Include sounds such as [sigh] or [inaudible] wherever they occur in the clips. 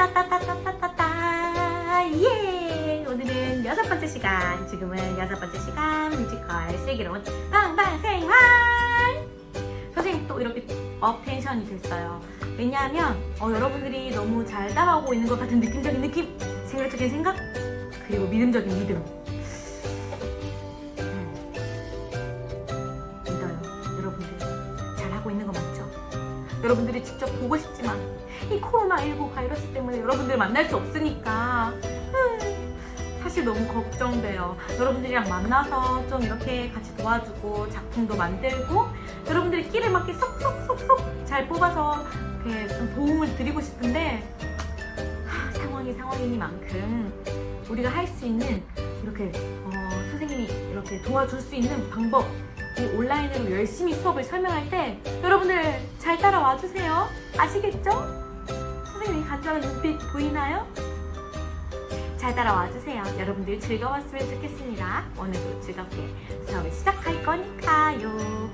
따따따따따따따. 예. 오늘은 여섯 번째 시간. 지금은 여섯 번째 시간. 뮤지컬 슬기로운 빵빵 생활. 선생님 또 이렇게 업텐션이 됐어요. 왜냐하면 어, 여러분들이 너무 잘 따라오고 있는 것 같은 느낌적인 느낌 생활적인 생각 그리고 믿음적인 믿음. 여러분들이 직접 보고 싶지만 이 코로나19 바이러스 때문에 여러분들 만날 수 없으니까 음, 사실 너무 걱정돼요. 여러분들이랑 만나서 좀 이렇게 같이 도와주고 작품도 만들고 여러분들의 끼를 맞게 쏙쏙쏙쏙 잘 뽑아서 이렇게 좀 도움을 드리고 싶은데 하, 상황이 상황이니만큼 우리가 할 수 있는 이렇게 어, 선생님이 이렇게 도와줄 수 있는 방법 이 온라인으로 열심히 수업을 설명할 때 여러분들 잘 따라와 주세요. 아시겠죠? 선생님이 간절한 눈빛 보이나요? 잘 따라와 주세요. 여러분들 즐거웠으면 좋겠습니다. 오늘도 즐겁게 수업을 시작할 거니까요.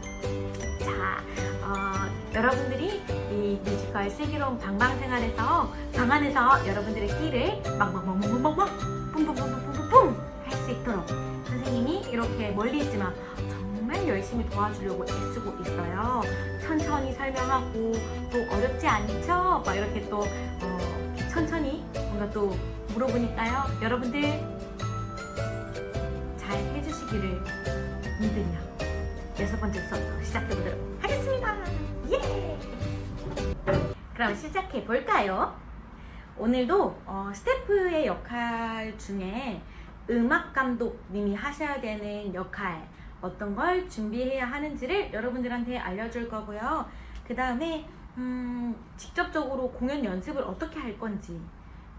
자, 어, 여러분들이 이 뮤지컬 슬기로운 방방생활에서 방 안에서 여러분들의 끼를 빵빵빵빵빵빵 뿜뿜뿜뿜뿜뿜 할 수 있도록 선생님이 이렇게 멀리 있지만 정말 열심히 도와주려고 애쓰고 있어요. 천천히 설명하고 또 어렵지 않죠? 막 이렇게 또 어, 천천히 뭔가 또 물어보니까요. 여러분들 잘 해주시기를 믿으며 여섯 번째 수업 시작해보도록 하겠습니다. 예! 그럼 시작해 볼까요? 오늘도 어, 스태프의 역할 중에 음악 감독님이 하셔야 되는 역할 어떤 걸 준비해야 하는지를 여러분들한테 알려줄 거고요. 그 다음에 음, 직접적으로 공연 연습을 어떻게 할 건지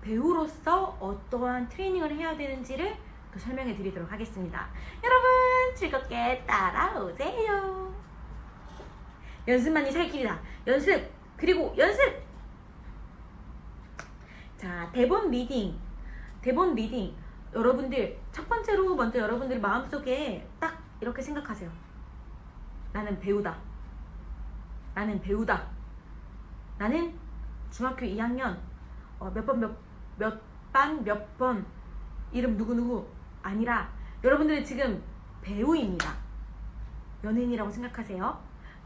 배우로서 어떠한 트레이닝을 해야 되는지를 또 설명해 드리도록 하겠습니다. 여러분 즐겁게 따라오세요. 연습만이 살 길이다. 연습 그리고 연습. 자 대본 리딩 대본 리딩 여러분들 첫 번째로 먼저 여러분들 마음속에 딱 이렇게 생각하세요. 나는 배우다. 나는 배우다. 나는 중학교 2학년 어, 몇번 몇 몇 반 몇 번 이름 누구 누구 아니라 여러분들이 지금 배우입니다. 연예인이라고 생각하세요.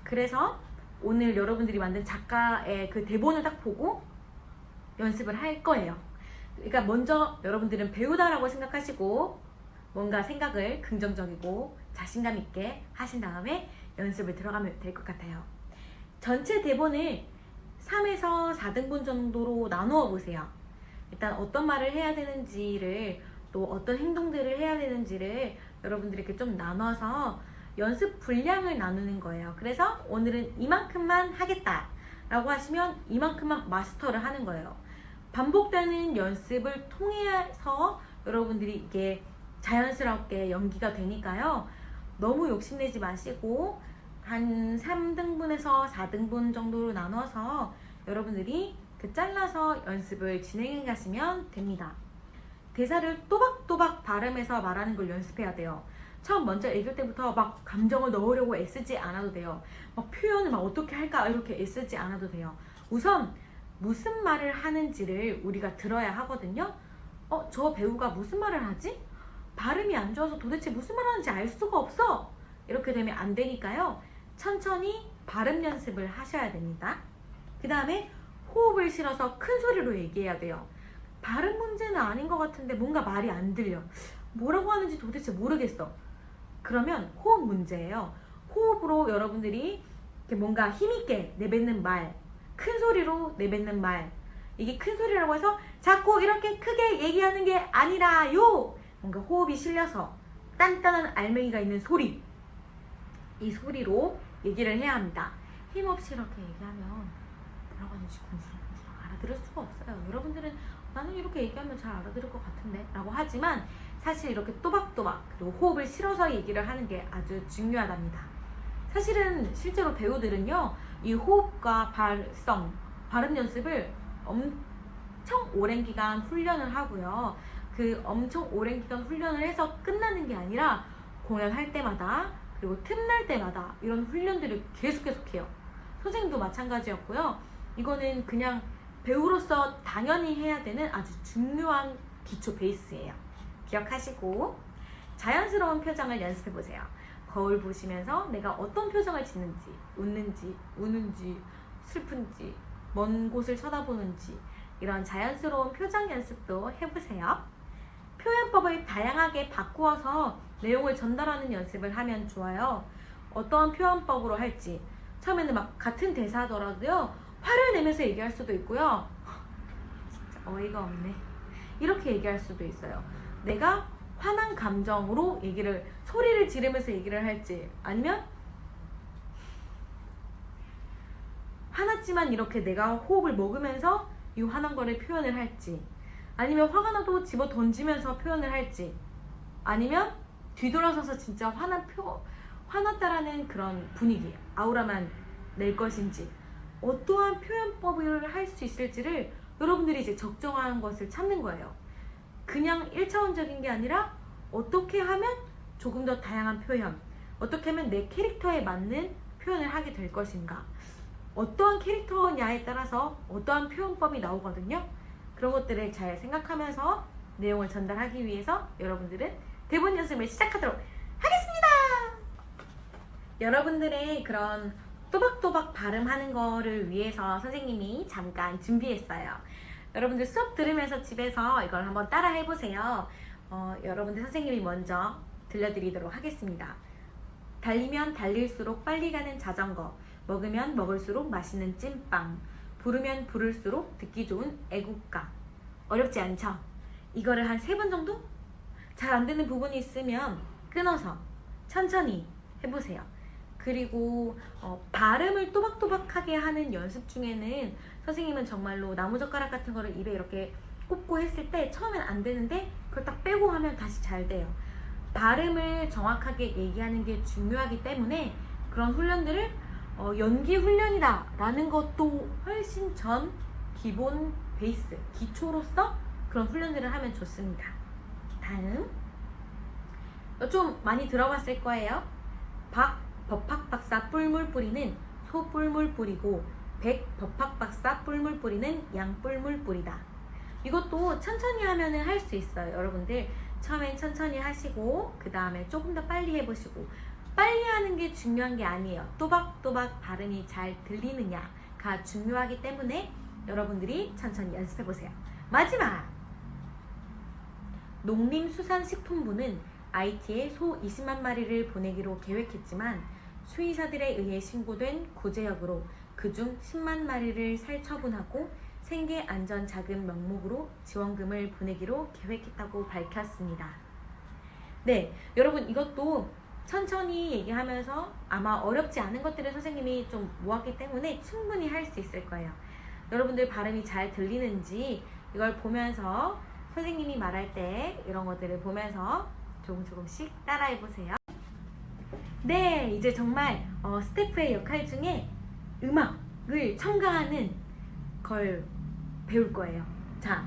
그래서 오늘 여러분들이 만든 작가의 그 대본을 딱 보고 연습을 할 거예요. 그러니까 먼저 여러분들은 배우다라고 생각하시고 뭔가 생각을 긍정적이고 자신감 있게 하신 다음에 연습을 들어가면 될 것 같아요. 전체 대본을 3에서 4등분 정도로 나누어 보세요. 일단 어떤 말을 해야 되는지를 또 어떤 행동들을 해야 되는지를 여러분들이 이렇게 좀 나눠서 연습 분량을 나누는 거예요. 그래서 오늘은 이만큼만 하겠다 라고 하시면 이만큼만 마스터를 하는 거예요. 반복되는 연습을 통해서 여러분들이 이게 자연스럽게 연기가 되니까요. 너무 욕심내지 마시고 한 3등분에서 4등분 정도로 나눠서 여러분들이 그 잘라서 연습을 진행해 가시면 됩니다. 대사를 또박또박 발음해서 말하는 걸 연습해야 돼요. 처음 먼저 읽을 때부터 막 감정을 넣으려고 애쓰지 않아도 돼요. 막 표현을 막 어떻게 할까 이렇게 애쓰지 않아도 돼요. 우선 무슨 말을 하는지를 우리가 들어야 하거든요. 어, 저 배우가 무슨 말을 하지? 발음이 안 좋아서 도대체 무슨 말 하는지 알 수가 없어. 이렇게 되면 안 되니까요. 천천히 발음 연습을 하셔야 됩니다. 그 다음에 호흡을 실어서 큰 소리로 얘기해야 돼요. 발음 문제는 아닌 것 같은데 뭔가 말이 안 들려. 뭐라고 하는지 도대체 모르겠어. 그러면 호흡 문제예요. 호흡으로 여러분들이 뭔가 힘있게 내뱉는 말, 큰 소리로 내뱉는 말. 이게 큰 소리라고 해서 자꾸 이렇게 크게 얘기하는 게 아니라요. 뭔가 호흡이 실려서 단단한 알맹이가 있는 소리. 이 소리로 얘기를 해야 합니다. 힘없이 이렇게 얘기하면 하는지 궁시렁궁시렁 알아들을 수가 없어요. 여러분들은 나는 이렇게 얘기하면 잘 알아들을 것 같은데 라고 하지만 사실 이렇게 또박또박 그리고 호흡을 실어서 얘기를 하는 게 아주 중요하답니다. 사실은 실제로 배우들은요 이 호흡과 발성, 발음 연습을 엄청 오랜 기간 훈련을 하고요. 그 엄청 오랜 기간 훈련을 해서 끝나는 게 아니라 공연할 때마다 그리고 틈날 때마다 이런 훈련들을 계속 계속 해요. 선생님도 마찬가지였고요. 이거는 그냥 배우로서 당연히 해야 되는 아주 중요한 기초 베이스예요. 기억하시고 자연스러운 표정을 연습해 보세요. 거울 보시면서 내가 어떤 표정을 짓는지, 웃는지, 우는지, 슬픈지, 먼 곳을 쳐다보는지 이런 자연스러운 표정 연습도 해보세요. 표현법을 다양하게 바꾸어서 내용을 전달하는 연습을 하면 좋아요. 어떠한 표현법으로 할지 처음에는 막 같은 대사더라도요 화를 내면서 얘기할 수도 있고요. 진짜 어이가 없네. 이렇게 얘기할 수도 있어요. 내가 화난 감정으로 얘기를 소리를 지르면서 얘기를 할지 아니면 화났지만 이렇게 내가 호흡을 먹으면서 이 화난 거를 표현을 할지 아니면 화가 나도 집어 던지면서 표현을 할지 아니면 뒤돌아서서 진짜 화난 표 화났다라는 그런 분위기 아우라만 낼 것인지 어떠한 표현법을 할 수 있을지를 여러분들이 이제 적정한 것을 찾는 거예요. 그냥 1차원적인 게 아니라 어떻게 하면 조금 더 다양한 표현, 어떻게 하면 내 캐릭터에 맞는 표현을 하게 될 것인가. 어떠한 캐릭터냐에 따라서 어떠한 표현법이 나오거든요. 그런 것들을 잘 생각하면서 내용을 전달하기 위해서 여러분들은 대본 연습을 시작하도록 하겠습니다. 여러분들의 그런 또박또박 발음하는 거를 위해서 선생님이 잠깐 준비했어요. 여러분들 수업 들으면서 집에서 이걸 한번 따라 해보세요. 어, 여러분들 선생님이 먼저 들려드리도록 하겠습니다. 달리면 달릴수록 빨리 가는 자전거, 먹으면 먹을수록 맛있는 찐빵, 부르면 부를수록 듣기 좋은 애국가. 어렵지 않죠? 이거를 한 세 번 정도? 잘 안 되는 부분이 있으면 끊어서 천천히 해보세요. 그리고 어, 발음을 또박또박하게 하는 연습 중에는 선생님은 정말로 나무젓가락 같은 거를 입에 이렇게 꼽고 했을 때 처음엔 안 되는데 그걸 딱 빼고 하면 다시 잘 돼요. 발음을 정확하게 얘기하는 게 중요하기 때문에 그런 훈련들을 어, 연기 훈련이다 라는 것도 훨씬 전 기본 베이스, 기초로서 그런 훈련들을 하면 좋습니다. 다음 어, 좀 많이 들어봤을 거예요. 박 법학 박사 뿔물 뿌리는 소 뿔물 뿌리고 백 법학 박사 뿔물 뿌리는 양 뿔물 뿌리다. 이것도 천천히 하면은 할 수 있어요. 여러분들 처음엔 천천히 하시고 그 다음에 조금 더 빨리 해보시고 빨리 하는 게 중요한 게 아니에요. 또박또박 발음이 잘 들리느냐가 중요하기 때문에 여러분들이 천천히 연습해 보세요. 마지막 농림수산식품부는 IT에 소 20만 마리를 보내기로 계획했지만 수의사들에 의해 신고된 구제역으로 그중 10만 마리를 살처분하고 생계 안전 자금 명목으로 지원금을 보내기로 계획했다고 밝혔습니다. 네, 여러분 이것도 천천히 얘기하면서 아마 어렵지 않은 것들을 선생님이 좀 모았기 때문에 충분히 할 수 있을 거예요. 여러분들 발음이 잘 들리는지 이걸 보면서 선생님이 말할 때 이런 것들을 보면서 조금 조금씩 따라해 보세요. 네, 이제 정말 어, 스태프의 역할 중에 음악을 첨가하는 걸 배울 거예요. 자,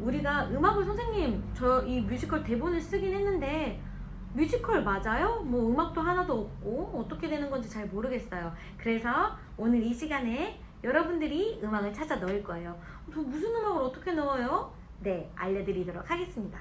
우리가 음악을 선생님 저 이 뮤지컬 대본을 쓰긴 했는데 뮤지컬 맞아요? 뭐 음악도 하나도 없고 어떻게 되는 건지 잘 모르겠어요. 그래서 오늘 이 시간에 여러분들이 음악을 찾아 넣을 거예요. 저 무슨 음악을 어떻게 넣어요? 네, 알려드리도록 하겠습니다.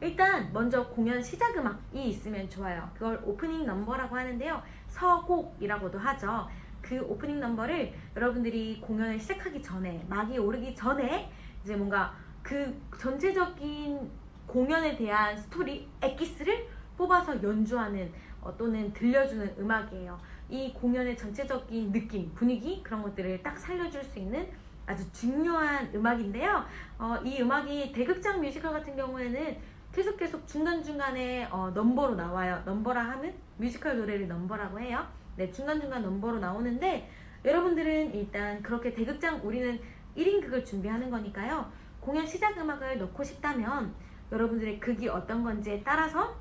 일단 먼저 공연 시작 음악이 있으면 좋아요. 그걸 오프닝 넘버라고 하는데요. 서곡이라고도 하죠. 그 오프닝 넘버를 여러분들이 공연을 시작하기 전에 막이 오르기 전에 이제 뭔가 그 전체적인 공연에 대한 스토리 엑기스를 뽑아서 연주하는 어, 또는 들려주는 음악이에요. 이 공연의 전체적인 느낌, 분위기 그런 것들을 딱 살려줄 수 있는 아주 중요한 음악인데요. 어, 이 음악이 대극장 뮤지컬 같은 경우에는 계속 계속 중간중간에 어, 넘버로 나와요. 넘버라 하면 뮤지컬 노래를 넘버라고 해요. 네, 중간중간 넘버로 나오는데 여러분들은 일단 그렇게 대극장 우리는 1인 극을 준비하는 거니까요. 공연 시작 음악을 넣고 싶다면 여러분들의 극이 어떤 건지에 따라서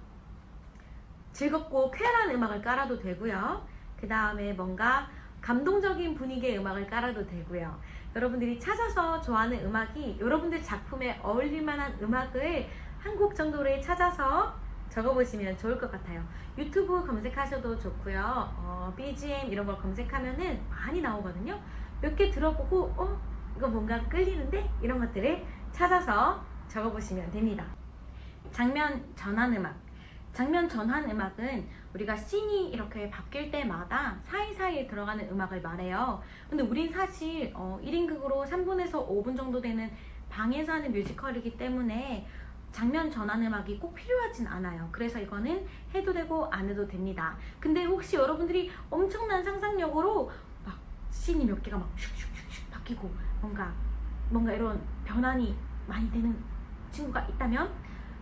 즐겁고 쾌활한 음악을 깔아도 되고요. 그 다음에 뭔가 감동적인 분위기의 음악을 깔아도 되고요. 여러분들이 찾아서 좋아하는 음악이 여러분들 작품에 어울릴 만한 음악을 한 곡 정도를 찾아서 적어보시면 좋을 것 같아요. 유튜브 검색하셔도 좋고요. 어, BGM 이런 걸 검색하면은 많이 나오거든요. 몇 개 들어보고 어 이거 뭔가 끌리는데 이런 것들을 찾아서 적어보시면 됩니다. 장면 전환 음악. 장면 전환 음악은 우리가 씬이 이렇게 바뀔 때마다 사이사이에 들어가는 음악을 말해요. 근데 우린 사실 어, 1인극으로 3분에서 5분 정도 되는 방에서 하는 뮤지컬이기 때문에 장면 전환 음악이 꼭 필요하진 않아요. 그래서 이거는 해도 되고 안 해도 됩니다. 근데 혹시 여러분들이 엄청난 상상력으로 막 씬이 몇 개가 막 슉슉슉슉 바뀌고 뭔가 뭔가 이런 변환이 많이 되는 친구가 있다면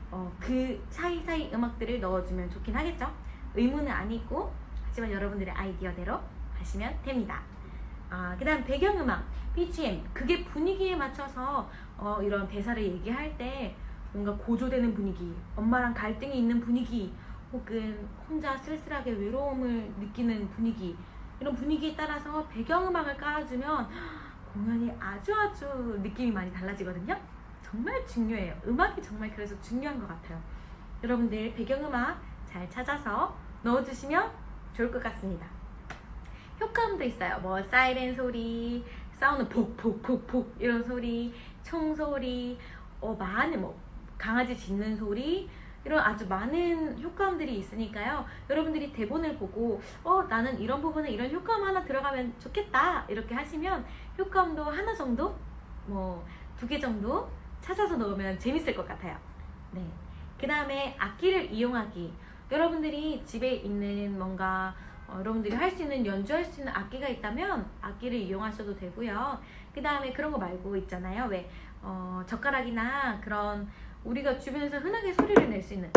어, 그 사이사이 음악들을 넣어주면 좋긴 하겠죠. 의무는 아니고 하지만 여러분들의 아이디어대로 하시면 됩니다. 아, 그 다음 배경음악 BGM 그게 분위기에 맞춰서 어, 이런 대사를 얘기할 때 뭔가 고조되는 분위기, 엄마랑 갈등이 있는 분위기, 혹은 혼자 쓸쓸하게 외로움을 느끼는 분위기 이런 분위기에 따라서 배경음악을 깔아주면 공연이 아주 아주 느낌이 많이 달라지거든요. 정말 중요해요. 음악이 정말 그래서 중요한 것 같아요. 여러분들 배경음악 잘 찾아서 넣어주시면 좋을 것 같습니다. 효과음도 있어요. 뭐 사이렌 소리, 사운드 폭폭폭폭 이런 소리, 총 소리, 어 많은 뭐 강아지 짖는 소리 이런 아주 많은 효과음들이 있으니까요. 여러분들이 대본을 보고 어 나는 이런 부분에 이런 효과음 하나 들어가면 좋겠다 이렇게 하시면 효과음도 하나 정도 뭐 두 개 정도 찾아서 넣으면 재밌을 것 같아요. 네. 그 다음에 악기를 이용하기. 여러분들이 집에 있는 뭔가 어, 여러분들이 할 수 있는 연주할 수 있는 악기가 있다면 악기를 이용하셔도 되고요. 그 다음에 그런 거 말고 있잖아요. 왜 어, 젓가락이나 그런 우리가 주변에서 흔하게 소리를 낼 수 있는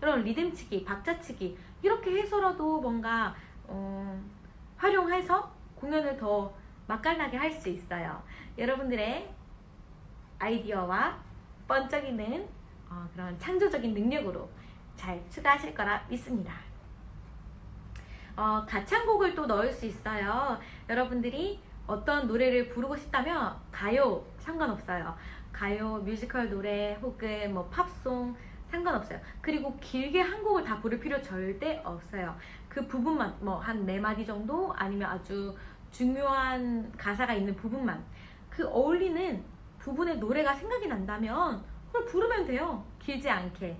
그런 리듬치기, 박자치기 이렇게 해서라도 뭔가 어, 활용해서 공연을 더 맛깔나게 할 수 있어요. 여러분들의 아이디어와 번쩍이는 어, 그런 창조적인 능력으로 잘 추가하실 거라 믿습니다. 어, 가창곡을 또 넣을 수 있어요. 여러분들이 어떤 노래를 부르고 싶다면 가요 상관없어요. 가요, 뮤지컬 노래 혹은 뭐 팝송 상관없어요. 그리고 길게 한 곡을 다 부를 필요 절대 없어요. 그 부분만 뭐 한 네 마디 정도 아니면 아주 중요한 가사가 있는 부분만 그 어울리는 부분의 노래가 생각이 난다면 그걸 부르면 돼요. 길지 않게.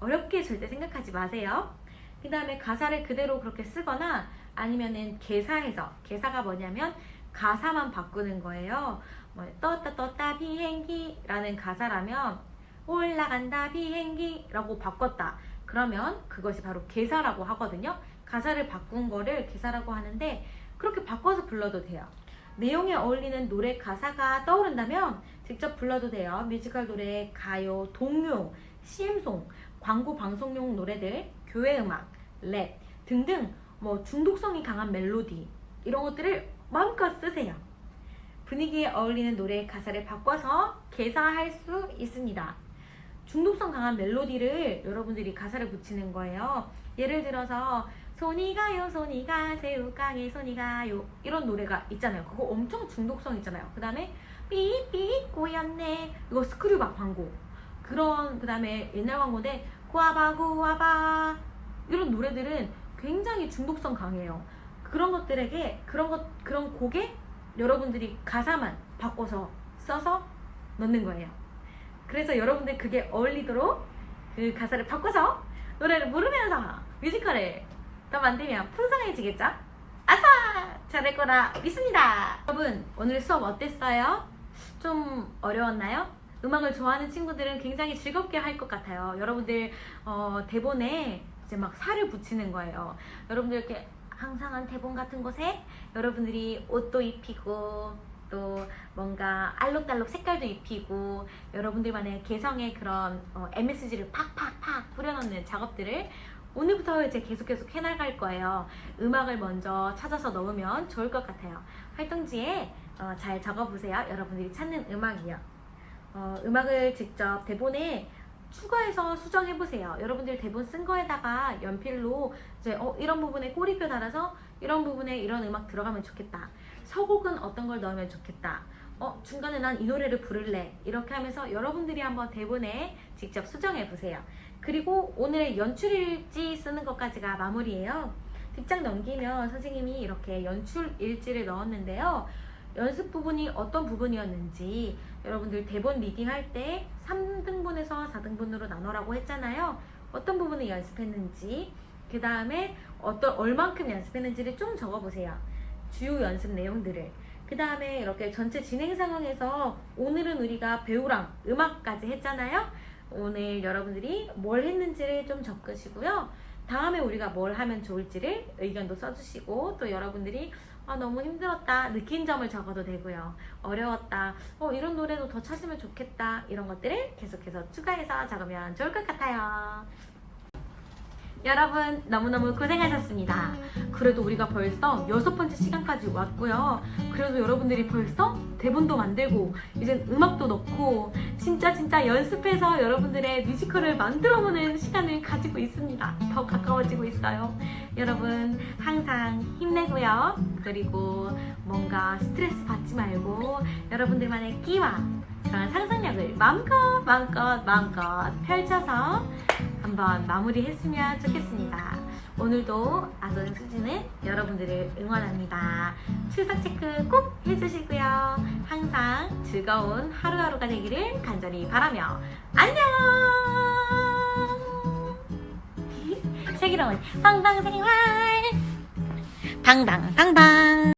어렵게 절대 생각하지 마세요. 그 다음에 가사를 그대로 그렇게 쓰거나 아니면은 개사해서 개사가 뭐냐면 가사만 바꾸는 거예요. 뭐 떴다 떴다 비행기라는 가사라면 올라간다 비행기라고 바꿨다. 그러면 그것이 바로 개사라고 하거든요. 가사를 바꾼 거를 개사라고 하는데 그렇게 바꿔서 불러도 돼요. 내용에 어울리는 노래 가사가 떠오른다면 직접 불러도 돼요. 뮤지컬 노래, 가요, 동요, CM송, 광고 방송용 노래들, 교회 음악, 랩 등등 뭐 중독성이 강한 멜로디 이런 것들을 마음껏 쓰세요. 분위기에 어울리는 노래 가사를 바꿔서 개사할 수 있습니다. 중독성 강한 멜로디를 여러분들이 가사를 붙이는 거예요. 예를 들어서 손이 가요 손이 가 새우깡에 손이 가요 이런 노래가 있잖아요. 그거 엄청 중독성 있잖아요. 그 다음에 삐삐 꼬였네 이거 스크류바 광고 그런 그 다음에 옛날 광고인데 구아바 구아바 이런 노래들은 굉장히 중독성 강해요. 그런 것들에게 그런 것 그런 곡에 여러분들이 가사만 바꿔서 써서 넣는 거예요. 그래서 여러분들 그게 어울리도록 그 가사를 바꿔서 노래를 부르면서 뮤지컬을 더 만들면 풍성해지겠죠? 아싸! 잘할 거라 믿습니다. 여러분 오늘 수업 어땠어요? 좀 어려웠나요? 음악을 좋아하는 친구들은 굉장히 즐겁게 할 것 같아요. 여러분들 어, 대본에 이제 막 살을 붙이는 거예요. 여러분들 이렇게 항상한 대본 같은 곳에 여러분들이 옷도 입히고 또 뭔가 알록달록 색깔도 입히고 여러분들만의 개성의 그런 어, MSG를 팍팍팍 뿌려넣는 작업들을 오늘부터 이제 계속 계속 해나갈 거예요. 음악을 먼저 찾아서 넣으면 좋을 것 같아요. 활동지에 어, 잘 적어보세요. 여러분들이 찾는 음악이요. 어, 음악을 직접 대본에 추가해서 수정해보세요. 여러분들 대본 쓴 거에다가 연필로 이제 어, 이런 부분에 꼬리표 달아서 이런 부분에 이런 음악 들어가면 좋겠다. 서곡은 어떤 걸 넣으면 좋겠다. 어, 중간에 난 이 노래를 부를래. 이렇게 하면서 여러분들이 한번 대본에 직접 수정해 보세요. 그리고 오늘의 연출일지 쓰는 것까지가 마무리예요. 뒷장 넘기면 선생님이 이렇게 연출일지를 넣었는데요. 연습 부분이 어떤 부분이었는지 여러분들 대본 리딩 할 때 3등분에서 4등분으로 나눠라고 했잖아요. 어떤 부분을 연습했는지 그 다음에 어떤 얼만큼 연습했는지를 좀 적어보세요. 주요 연습 내용들을. 그 다음에 이렇게 전체 진행 상황에서 오늘은 우리가 배우랑 음악까지 했잖아요. 오늘 여러분들이 뭘 했는지를 좀 적으시고요. 다음에 우리가 뭘 하면 좋을지를 의견도 써주시고 또 여러분들이 아, 너무 힘들었다 느낀 점을 적어도 되고요. 어려웠다. 어, 이런 노래도 더 찾으면 좋겠다. 이런 것들을 계속해서 추가해서 적으면 좋을 것 같아요. 여러분 너무너무 고생하셨습니다. 그래도 우리가 벌써 여섯 번째 시간까지 왔고요. 그래도 여러분들이 벌써 대본도 만들고 이제 음악도 넣고 진짜 진짜 연습해서 여러분들의 뮤지컬을 만들어보는 시간을 가지고 있습니다. 더 가까워지고 있어요. 여러분 항상 힘내고요. 그리고 뭔가 스트레스 받지 말고 여러분들만의 끼와 그런 상상력을 마음껏 마음껏 마음껏 펼쳐서 한번 마무리했으면 좋겠습니다. 오늘도 아소는 수지는 여러분들을 응원합니다. 출석 체크 꼭 해주시고요. 항상 즐거운 하루하루가 되기를 간절히 바라며 안녕! [laughs] 슬기로운 방방생활 방방방방